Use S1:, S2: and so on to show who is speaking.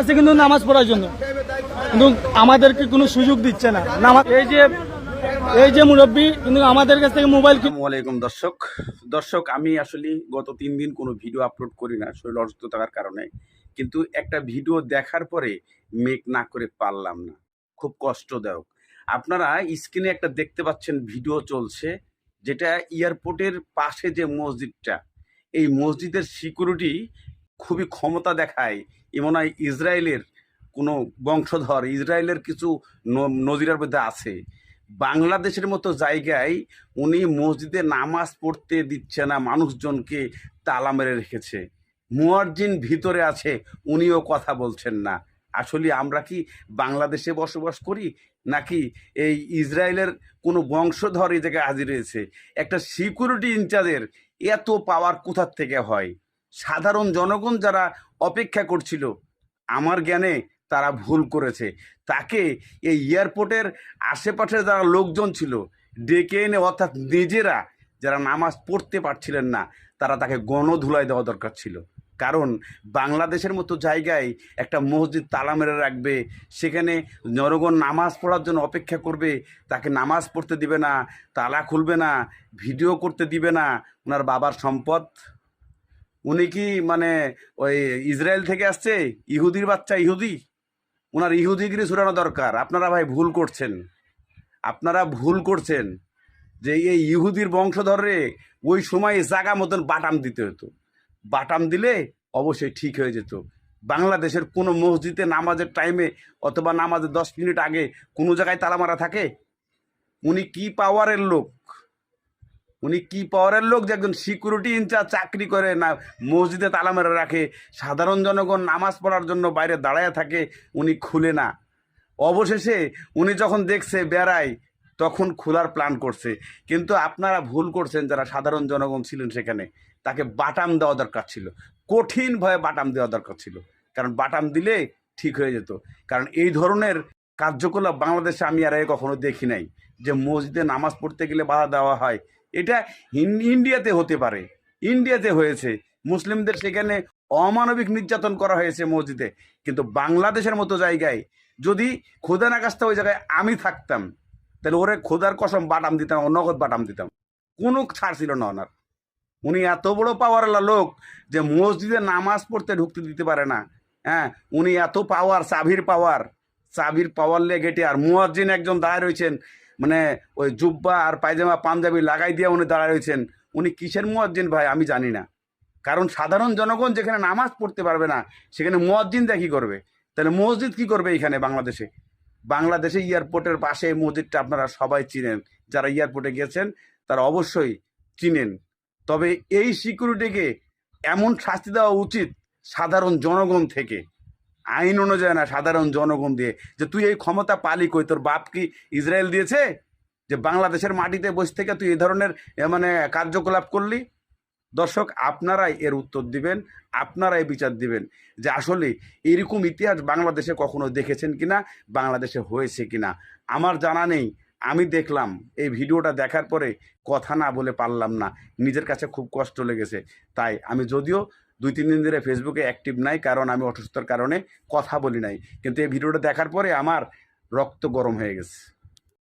S1: আছে কিন্তু নামাজ পড়ার জন্য। কিন্তু আমাদেরকে কোনো সুযোগ দিচ্ছে না। নামাজ এই যে এই যে মুরব্বী, কিন্তু আমাদের কাছ থেকে মোবাইল
S2: আলাইকুম দর্শক। দর্শক, আমি আসলে গত তিন দিন কোনো ভিডিও আপলোড করি না শরীর অসুস্থ থাকার কারণে। কিন্তু একটা ভিডিও দেখার পরে মেক না করে পারলাম না। খুব কষ্টদায়ক। আপনারা স্ক্রিনে একটা দেখতে পাচ্ছেন ভিডিও চলছে, যেটা এয়ারপোর্টের পাশে যে মসজিদটা, এই মসজিদের সিকিউরিটি খুবই ক্ষমতা দেখায়। এমন হয় ইসরায়েলের কোনো বংশধর, ইসরায়েলের কিছু নজিরের মধ্যে আছে। বাংলাদেশের মতো জায়গায় উনি মসজিদে নামাজ পড়তে দিচ্ছে না, মানুষজনকে তালা মেরে রেখেছে। মুয়াজ্জিন ভিতরে আছে, উনিও কথা বলছেন না। আসলে আমরা কি বাংলাদেশে বসবাস করি, নাকি এই ইসরায়েলের কোনো বংশধর এই জায়গায় হাজির হয়েছে? একটা সিকিউরিটি ইনচার্জের এত পাওয়ার কোথার থেকে হয়? সাধারণ জনগণ যারা অপেক্ষা করছিল, আমার জ্ঞানে তারা ভুল করেছে। তাকে এই এয়ারপোর্টের আশেপাশে যারা লোকজন ছিল, ডেকে এনে অর্থাৎ নিজেরা যারা নামাজ পড়তে পারছিলেন না, তারা তাকে গণধুলাই দেওয়া দরকার ছিল। কারণ বাংলাদেশের মতো জায়গায় একটা মসজিদ তালা মেরে রাখবে, সেখানে জনগণ নামাজ পড়ার জন্য অপেক্ষা করবে, তাকে নামাজ পড়তে দিবে না, তালা খুলবে না, ভিডিও করতে দিবে না, ওনার বাবার সম্পদ উনি কি মানে ওই ইসরায়েল থেকে আসছে? ইহুদির বাচ্চা, ইহুদি? ওনার ইহুদিগিরি ছুটানো দরকার। আপনারা ভাই ভুল করছেন। আপনারা ভুল করছেন যে এই ইহুদির বংশধরে ওই সময় জাগা মতন বাটাম দিতে হতো। বাটাম দিলে অবশ্যই ঠিক হয়ে যেত। বাংলাদেশের কোনো মসজিদে নামাজের টাইমে অথবা নামাজের দশ মিনিট আগে কোনো জায়গায় তালা মারা থাকে? উনি কি পাওয়ারের লোক? উনি কি পাওয়ারের লোক যে একজন সিকিউরিটি ইনচার্জ চাকরি করে না মসজিদে তালা মেরে রাখে, সাধারণ জনগণ নামাজ পড়ার জন্য বাইরে দাঁড়ায় থাকে, উনি খুলে না। অবশেষে উনি যখন দেখছে বেড়ায়, তখন খোলার প্ল্যান করছে। কিন্তু আপনারা ভুল করছেন যারা সাধারণ জনগণ ছিলেন সেখানে। তাকে বাটাম দেওয়া দরকার ছিল। কঠিন ভয়ে বাটাম দেওয়া দরকার ছিল। কারণ বাটাম দিলে ঠিক হয়ে যেত। কারণ এই ধরনের কার্যকলাপ বাংলাদেশে আমি আর কখনো দেখি নাই যে মসজিদে নামাজ পড়তে গেলে বাধা দেওয়া হয়। এটা ইন্ডিয়াতে হতে পারে, ইন্ডিয়াতে হয়েছে। মুসলিমদের সেখানে অমানবিক নির্যাতন করা হয়েছে মসজিদে। কিন্তু বাংলাদেশের মতো জায়গায় যদি খোদা না কাছটা ওই জায়গায় আমি থাকতাম, তাহলে ওরে খোদার কসম বাটাম দিতাম নগদ বাটাম দিতাম। কোনো ছাড় ছিল না ওনার। উনি এত বড় পাওয়ারওয়ালা লোক যে মসজিদে নামাজ পড়তে ঢুকতে দিতে পারে না। হ্যাঁ উনি এত পাওয়ার চাবির পাওয়ার চাবির পাওয়ার লেগেটে আর মুয়াজ্জিন একজন দাঁড়ায় রয়েছেন। মানে ওই জুব্বা আর পায়জামা, পাঞ্জাবি লাগাই দিয়ে উনি দাঁড়ায় রয়েছেন। উনি কিসের মুয়াজ্জিন ভাই? আমি জানি না। কারণ সাধারণ জনগণ যেখানে নামাজ পড়তে পারবে না, সেখানে মুয়াজ্জিনটা কী করবে? তাহলে মসজিদ কি করবে এখানে বাংলাদেশে? বাংলাদেশে এয়ারপোর্টের পাশে মসজিদটা আপনারা সবাই চিনেন। যারা এয়ারপোর্টে গেছেন, তারা অবশ্যই চিনেন। তবে এই সিকিউরিটিকে এমন শাস্তি দেওয়া উচিত সাধারণ জনগণ থেকে। আইন অনুযায়ী না, সাধারণ জনগণ দিয়ে। যে তুই এই ক্ষমতা পালি কই? তোর বাপ কি ইসরায়েল দিয়েছে? যে বাংলাদেশের মাটিতে বসে থেকে তুই এই ধরনের মানে কার্যকলাপ করলি? দর্শক, আপনারাই এর উত্তর দিবেন, আপনারাই বিচার দিবেন যে আসলে এরকম ইতিহাস বাংলাদেশে কখনো দেখেছেন কিনা, বাংলাদেশে হয়েছে কিনা। আমার জানা নেই, আমি দেখলাম, এই ভিডিওটা দেখার পরে কথা না বলে পারলাম না। নিজের কাছে খুব কষ্ট লেগেছে। তাই আমি যদিও দুই তিন দিন ধরে ফেসবুকে অ্যাক্টিভ নাই, কারণ আমি অসুস্থতার কারণে কথা বলি নাই। কিন্তু এই ভিডিওটা দেখার পরে আমার রক্ত গরম হয়ে গেছে।